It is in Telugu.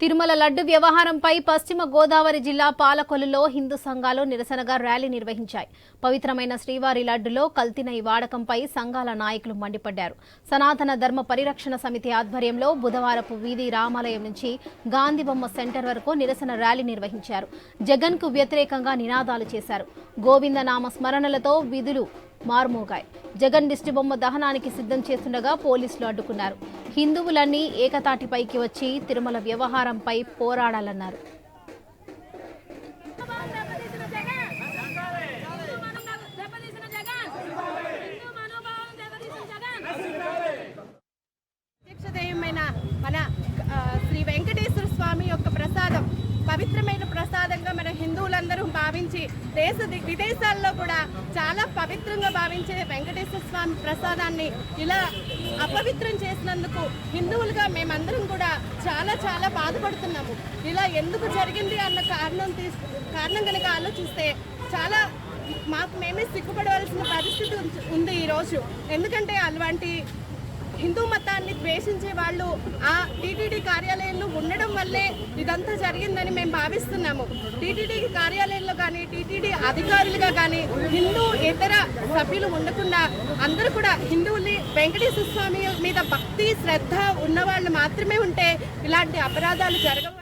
తిరుమల లడ్డు వ్యవహారంపై పశ్చిమ గోదావరి జిల్లా పాలకొల్లులో హిందూ సంఘాలు నిరసనగా ర్యాలీ నిర్వహించాయి. పవిత్రమైన శ్రీవారి లడ్డులో కల్తీనై వాడకంపై సంఘాల నాయకులు మండిపడ్డారు. సనాతన ధర్మ పరిరక్షణ సమితి ఆధ్వర్యంలో బుధవారపు వీధి రామాలయం నుంచి గాంధీబొమ్మ సెంటర్ వరకు నిరసన ర్యాలీ నిర్వహించారు. జగన్కు వ్యతిరేకంగా నినాదాలు చేశారు. గోవింద నామ స్మరణలతో విధులు మార్మోగాయ్. జగన్ దిష్టిబొమ్మ దహనానికి సిద్ధం చేస్తుండగా పోలీసులు అడ్డుకున్నారు. హిందువులన్నీ ఏకతాటిపైకి వచ్చి తిరుమల వ్యవహారంపై పోరాడాలన్నారు. మన శ్రీ వెంకటేశ్వర స్వామి యొక్క ప్రసాదం పవిత్రమైన ప్రసాదంగా మన హిందువులందరూ భావించి దేశ విదేశాల్లో కూడా చాలా పవిత్రంగా భావించే వెంకటేశ్వర స్వామి ప్రసాదాన్ని ఇలా అపవిత్రం చేసినందుకు హిందువులుగా మేమందరం కూడా చాలా చాలా బాధపడుతున్నాము. ఇలా ఎందుకు జరిగింది అన్న కారణం తీసు కారణం కనుక ఆలోచిస్తే చాలా మాకు మేమే సిగ్గుపడవలసిన పరిస్థితి ఉంది- ఈరోజు ఎందుకంటే అలాంటి హిందూ మతాన్ని ద్వేషించే వాళ్ళు ఆ టీటీడీ కార్యాలయం వల్లే ఇదంతా జరిగిందని మేము భావిస్తున్నాము. టీటీడీ కార్యాలయంలో కానీ టీటీడీ అధికారులుగా కానీ హిందూ ఇతర సభ్యులు ఉండకుండా అందరూ కూడా హిందువుల్ని వెంకటేశ్వర స్వామి మీద భక్తి శ్రద్ధ ఉన్న వాళ్ళు మాత్రమే ఉంటే ఇలాంటి అపరాధాలు జరగవు